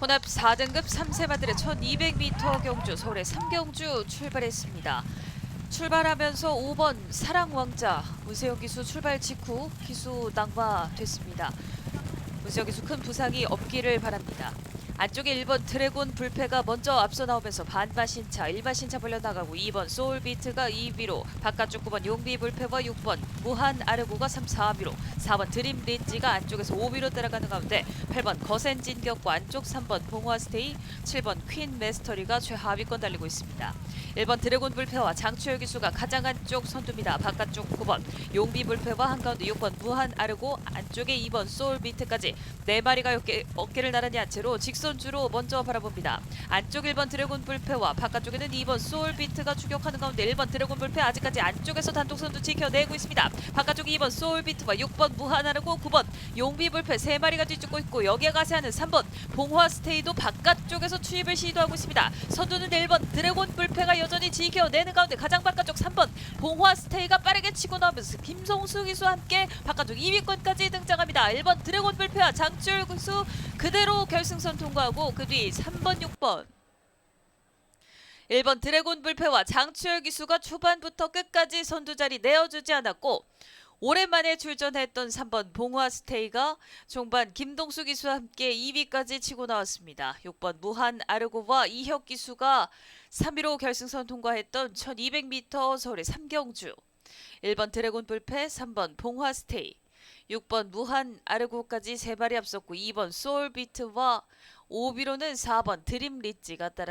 혼합 4등급 3세마들의 1200m 경주 서울의 3경주 출발했습니다. 출발하면서 5번 사랑왕자 문세영 기수 출발 직후 기수 낙마됐습니다. 문세영 기수 큰 부상이 없기를 바랍니다. 안쪽에 1번 드래곤 불패가 먼저 앞서 나오면서 반바신차, 일바신차 벌려나가고 2번 소울비트가 2위로 바깥쪽 9번 용비 불패와 6번 무한 아르고가 3, 4위로 4번 드림 리찌가 안쪽에서 5위로 따라가는 가운데 8번 거센 진격과 안쪽 3번 봉화스테이, 7번 퀸 메스터리가 최하위권 달리고 있습니다. 1번 드래곤 불패와 장추열 기수가 가장 안쪽 선두입니다. 바깥쪽 9번 용비 불패와 한가운데 6번 무한 아르고 안쪽에 2번 소울비트까지 네 마리가 어깨, 어깨를 나란히 한 채로 직선 주로 먼저 바라봅니다. 안쪽 1번 드래곤 불패와 바깥쪽에는 2번 소울비트가 추격하는 가운데 1번 드래곤 불패 아직까지 안쪽에서 단독 선두 지켜내고 있습니다. 바깥쪽 2번 소울비트와 6번 무한 아르고 9번 용비 불패 세 마리가 뒤쫓고 있고 여기에 가세하는 3번 봉화스테이도 바깥쪽에서 추입을 시도하고 있습니다. 선두는 1번 드래곤 불패가 여전히 지켜내는 가운데 가장 바깥쪽 3번 봉화스테이가 빠르게 치고 나오면서 김성수 기수와 함께 바깥쪽 2위권까지 등장합니다. 1번 드래곤 불패와 장줄 기수 그대로 결승선 통과하고 그 뒤 3번 6번. 1번 드래곤 불패와 장추열 기수가 초반부터 끝까지 선두 자리 내어주지 않았고 오랜만에 출전했던 3번 봉화 스테이가 종반 김동수 기수와 함께 2위까지 치고 나왔습니다. 6번 무한 아르고와 이혁 기수가 3위로 결승선 통과했던 1200m 서울의 삼경주. 1번 드래곤 불패, 3번 봉화 스테이 6번 무한 아르고까지 3마리 앞섰고 2번 소울비트와 5위로는 4번 드림 리찌가 따라